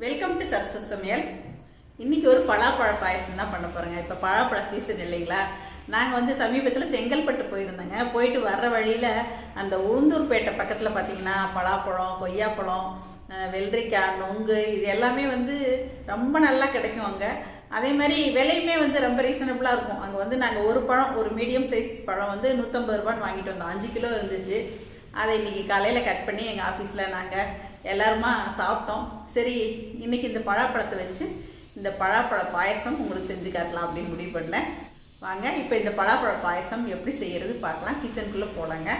Welcome to சரஸ்வ சமையல் இன்னைக்கு ஒரு பலாப்பழ பாயசம் தான் பண்ண போகிறேங்க இப்போ பலாப்பழ சீசன் இல்லைங்களா? நாங்கள் வந்து சமீபத்தில் செங்கல்பட்டு போயிருந்தோங்க. போயிட்டு வர்ற வழியில் அந்த உளுந்தூர்பேட்டை பக்கத்தில் பார்த்தீங்கன்னா பலாப்பழம் கொய்யாப்பழம் வெள்ளரிக்காய் நொங்கு இது எல்லாமே வந்து ரொம்ப நல்லா கிடைக்கும் அங்கே. அதே மாதிரி விலையுமே வந்து ரொம்ப ரீசனபிளாக இருக்கும். அங்கே வந்து நாங்கள் ஒரு பழம் ஒரு மீடியம் சைஸ் பழம் வந்து நூற்றம்பது ரூபான்னு வாங்கிட்டு வந்தோம். அஞ்சு கிலோ இருந்துச்சு. அதை இன்னைக்கு காலையில் கட் பண்ணி எங்கள் ஆஃபீஸில் நாங்கள் எல்லாருமா சாப்பிட்டோம். சரி இன்னைக்கு இந்த பழாப்பழத்தை வச்சு இந்த பழாப்பழ பாயசம் உங்களுக்கு செஞ்சு காட்டலாம் அப்படின்னு முடிவு பண்ணேன். வாங்க இப்போ இந்த பழாப்பழ பாயசம் எப்படி செய்கிறது பார்க்கலாம். கிச்சனுக்குள்ளே போகலாங்க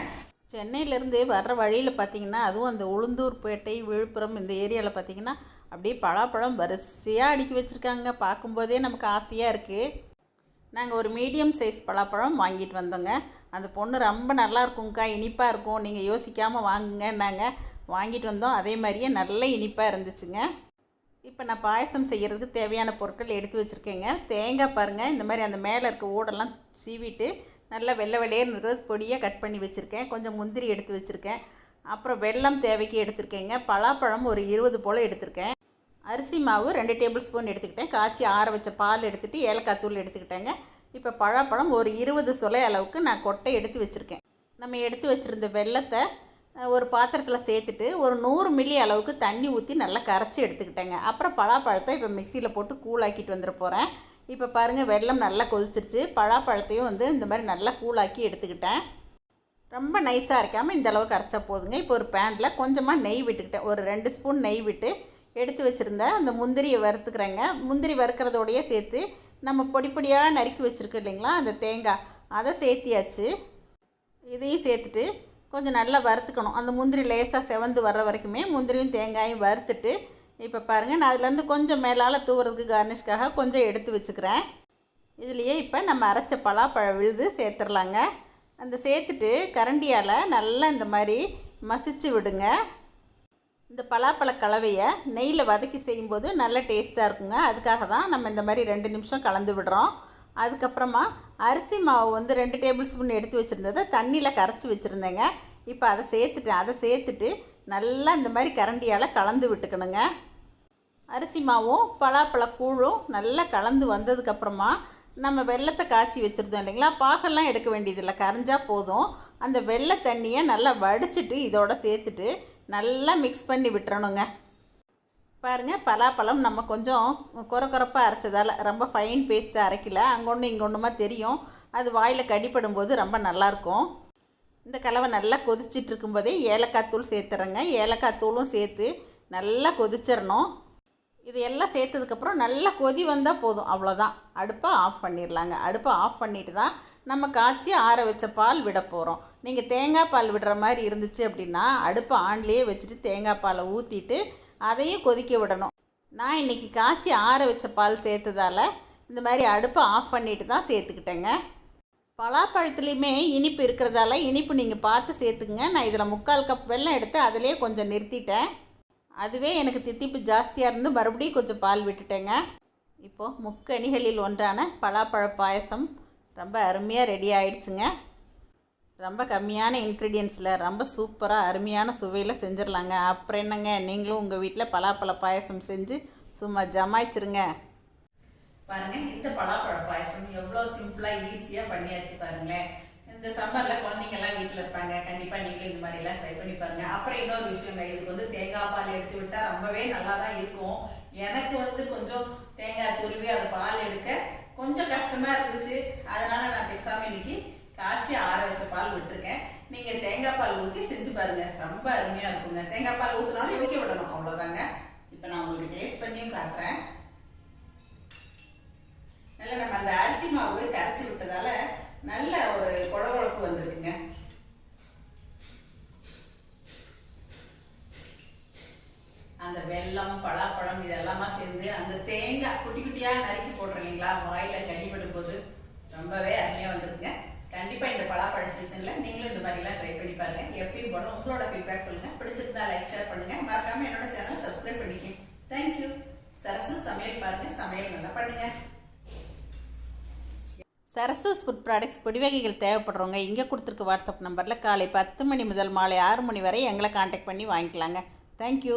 சென்னையிலேருந்து வர்ற வழியில் பார்த்தீங்கன்னா அதுவும் அந்த உளுந்தூர்பேட்டை விழுப்புரம் இந்த ஏரியாவில் பார்த்தீங்கன்னா அப்படியே பலாப்பழம் வரிசையாக அடுக்கி வச்சுருக்காங்க. பார்க்கும்போதே நமக்கு ஆசையாக இருக்குது நாங்கள் ஒரு மீடியம் சைஸ் பலாப்பழம் வாங்கிட்டு வந்தோங்க. அந்த பொண்ணு ரொம்ப நல்லா இருக்கும்க்கா இனிப்பாக இருக்கும் நீங்கள் யோசிக்காமல் வாங்குங்கன்னாங்க. வாங்கிட்டு வந்தோம். அதே மாதிரியே நல்ல இனிப்பாக இருந்துச்சுங்க. இப்போ நான் பாயசம் செய்கிறதுக்கு தேவையான பொருட்கள் எடுத்து வச்சுருக்கேங்க. தேங்காய் பாருங்கள் இந்த மாதிரி அந்த மேலே இருக்க ஓடெல்லாம் சீவிட்டு நல்லா வெள்ளை வெள்ளையர்னு இருக்கிறது பொடியாக கட் பண்ணி வச்சுருக்கேன். கொஞ்சம் முந்திரி எடுத்து வச்சுருக்கேன். அப்புறம் வெல்லம் தேவைக்கு எடுத்திருக்கேங்க. பலாப்பழம் ஒரு இருபது போல் எடுத்திருக்கேன். அரிசி மாவு ரெண்டு டேபிள் ஸ்பூன் எடுத்துக்கிட்டேன். காய்ச்சி ஆற வச்ச பால் எடுத்துகிட்டு ஏலக்காய் தூள் எடுத்துக்கிட்டேங்க. இப்போ பழப்பழம் ஒரு இருபது சுலை அளவுக்கு நான் கொட்டை எடுத்து வச்சுருக்கேன். நம்ம எடுத்து வச்சுருந்த வெள்ளத்தை ஒரு பாத்திரத்தில் சேர்த்துட்டு ஒரு நூறு மில்லி அளவுக்கு தண்ணி ஊற்றி நல்லா கரைச்சி எடுத்துக்கிட்டேங்க. அப்புறம் பலாப்பழத்தை இப்போ மிக்சியில் போட்டு கூழாக்கிட்டு வந்துட போகிறேன் இப்போ பாருங்கள் வெல்லம் நல்லா கொதிச்சிருச்சு. பலாப்பழத்தையும் வந்து இந்த மாதிரி நல்லா கூழாக்கி எடுத்துக்கிட்டேன். ரொம்ப நைஸாக அரைக்காமல் இந்த அளவுக்கு அரைச்சா போதுங்க. இப்போ ஒரு பேனில் கொஞ்சமாக நெய் விட்டுக்கிட்டேன். ஒரு ரெண்டு ஸ்பூன் நெய் விட்டு எடுத்து வச்சுருந்த அந்த முந்திரியை வறுத்துக்கிறேங்க. முந்திரி வறுக்கிறதோடையே சேர்த்து நம்ம பொடி பொடியாக நறுக்கி வச்சுருக்கோம் இல்லைங்களா அந்த தேங்காய். அதை சேர்த்தியாச்சு. இதையும் சேர்த்துட்டு கொஞ்சம் நல்லா வறுத்துக்கணும். அந்த முந்திரி லேசாக செவந்து வர்ற வரைக்குமே முந்திரியும் தேங்காயும் வறுத்துட்டு இப்போ பாருங்கள் நான் அதுலேருந்து கொஞ்சம் மேலால் தூவுறதுக்கு கார்னிஷ்காக கொஞ்சம் எடுத்து வச்சுக்கிறேன். இதுலேயே இப்போ நம்ம அரைச்ச பலாப்பழ விழுது சேர்த்துடலாங்க அந்த சேர்த்துட்டு கரண்டியால் நல்லா இந்த மாதிரி மசிச்சு விடுங்க. இந்த பலாப்பழ கலவையை நெய்யில் வதக்கி செய்யும்போது நல்ல டேஸ்ட்டாக இருக்குங்க. அதுக்காக தான் நம்ம இந்த மாதிரி ரெண்டு நிமிஷம் கலந்து விடுறோம். அதுக்கப்புறமா அரிசி மாவு வந்து ரெண்டு டேபிள் ஸ்பூன் எடுத்து வச்சுருந்ததை தண்ணியில் கரைச்சி வச்சுருந்தேங்க. இப்போ அதை சேர்த்துட்டேன் அதை சேர்த்துட்டு நல்லா இந்த மாதிரி கரண்டியால் கலந்து விட்டுக்கணுங்க. அரிசி மாவும் பலாப்பழ கூழும் நல்லா கலந்து வந்ததுக்கப்புறமா நம்ம வெள்ளத்தை காய்ச்சி வச்சுருந்தோம் இல்லைங்களா? பாகெல்லாம் எடுக்க வேண்டியதில்லை. கரைஞ்சால் போதும். அந்த வெள்ளை தண்ணியை நல்லா வடிச்சிட்டு இதோட சேர்த்துட்டு நல்லா மிக்ஸ் பண்ணி விட்டுறணுங்க. பாருங்கள் பலாப்பழம் நம்ம கொஞ்சம் குறை குறைப்பாக அரைச்சதால் ரொம்ப ஃபைன் பேஸ்ட்டாக அரைக்கல. அங்கொன்று இங்கொன்றுமா தெரியும். அது வாயில் கடிப்படும் போது ரொம்ப நல்லாயிருக்கும் இந்த கலவை நல்லா கொதிச்சிட்டு இருக்கும்போதே ஏலக்காய் தூள் சேர்த்துறேங்க. ஏலக்காய் தூளும் சேர்த்து நல்லா கொதிச்சிடணும் இது எல்லாம் சேர்த்ததுக்கப்புறம் நல்லா கொதி வந்தால் போதும். அவ்வளோதான் அடுப்பை ஆஃப் பண்ணிடலாங்க அடுப்பை ஆஃப் பண்ணிட்டு தான் நம்ம காய்ச்சி ஆற வச்ச பால் விட போகிறோம் நீங்கள் தேங்காய் பால் விடுற மாதிரி இருந்துச்சு அப்படின்னா அடுப்பை ஆன்லேயே வச்சுட்டு தேங்காய் பாலை ஊற்றிட்டு அதையும் கொதிக்க விடணும். நான் இன்றைக்கி காய்ச்சி ஆற வச்ச பால் சேர்த்ததால் இந்த மாதிரி அடுப்பை ஆஃப் பண்ணிட்டு தான் சேர்த்துக்கிட்டேங்க. பலாப்பழத்துலேயுமே இனிப்பு இருக்கிறதால இனிப்பு நீங்கள் பார்த்து சேர்த்துக்குங்க. நான் இதில் முக்கால் கப் வெல்லம் எடுத்து அதிலே கொஞ்சம் நிறுத்திட்டேன். அதுவே எனக்கு தித்திப்பு ஜாஸ்தியாக இருந்து மறுபடியும் கொஞ்சம் பால் விட்டுட்டேங்க. இப்போது முக்கணிகளில் ஒன்றான பலாப்பழ பாயசம் ரொம்ப அருமையாக ரெடி ஆயிடுச்சுங்க. ரொம்ப கம்மியான இன்க்ரீடியன்ஸில் ரொம்ப சூப்பராக அருமையான சுவையில் செஞ்சிடலாங்க அப்புறம் என்னங்க நீங்களும் உங்கள் வீட்டில் பலாப்பழ பாயசம் செஞ்சு சும்மா ஜமாய்ச்சிருங்க. பாருங்கள் இந்த பலாப்பழ பாயசம் எவ்வளோ சிம்பிளாக ஈஸியாக பண்ணியாச்சு பாருங்களேன். இந்த சம்மரில் குழந்தைங்கெல்லாம் வீட்டில் இருப்பாங்க. கண்டிப்பாக நீங்களும் இந்த மாதிரிலாம் ட்ரை பண்ணி பாருங்கள் அப்புறம் இன்னொரு விஷயங்க இதுக்கு வந்து தேங்காய் பால் எடுத்து விட்டால் ரொம்பவே நல்லா தான் இருக்கும். எனக்கு வந்து கொஞ்சம் தேங்காய் துருவி கொஞ்சம் கஷ்டமாக இருந்துச்சு. அதனால் நான் பேசாமல் இன்னைக்கு காய்ச்சி ஆற வச்ச பால் விட்டுருக்கேன். நீங்கள் தேங்காய் பால் ஊற்றி செஞ்சு பாருங்கள் ரொம்ப அருமையாக இருக்குங்க. தேங்காய் பால் ஊற்றினாலும் இறக்கி விடணும். அவ்வளோதாங்க இப்போ நான் உங்களுக்கு டேஸ்ட் பண்ணியும் காட்டுறேன் நல்ல நம்ம அந்த அரிசி மாவு கரைச்சி விட்டதால நல்ல ஒரு குழகுழப்பு வந்திருக்குங்க அந்த வெல்லம் பலாப்பழம் சேர்ந்து அந்த தேங்காய் குட்டி குட்டியாக நறுக்கி போடுறோம் இல்லைங்களா வாயில கடிபடும் போது ரொம்பவே அருமையாக வந்திருக்குங்க. கண்டிப்பாக இந்த பலாப்பழ சீசனில் நீங்களும் இந்த மாதிரிலாம் ட்ரை பண்ணி பாருங்கள் எப்பயும் போல உங்களோட ஃபீட்பேக் சொல்லுங்கள் பிடிச்சிருந்தா லைக் ஷேர் பண்ணுங்கள் மறக்காமல் என்னோட சேனல் சப்ஸ்கிரைப் பண்ணிக்கங்க. தேங்க்யூ சரசு சமையல் பாருங்கள் சமையல் நல்லா பண்ணுங்கள் சரசஸ் ஃபுட் ப்ராடக்ட்ஸ் பொடிவகைகள் தேவைப்படுறவங்க இங்கே கொடுத்துருக்க வாட்ஸ்அப் நம்பரில் காலை பத்து மணி முதல் மாலை ஆறு மணி வரை எங்களை காண்டாக்ட் பண்ணி வாங்கிக்கலாங்க. தேங்க்யூ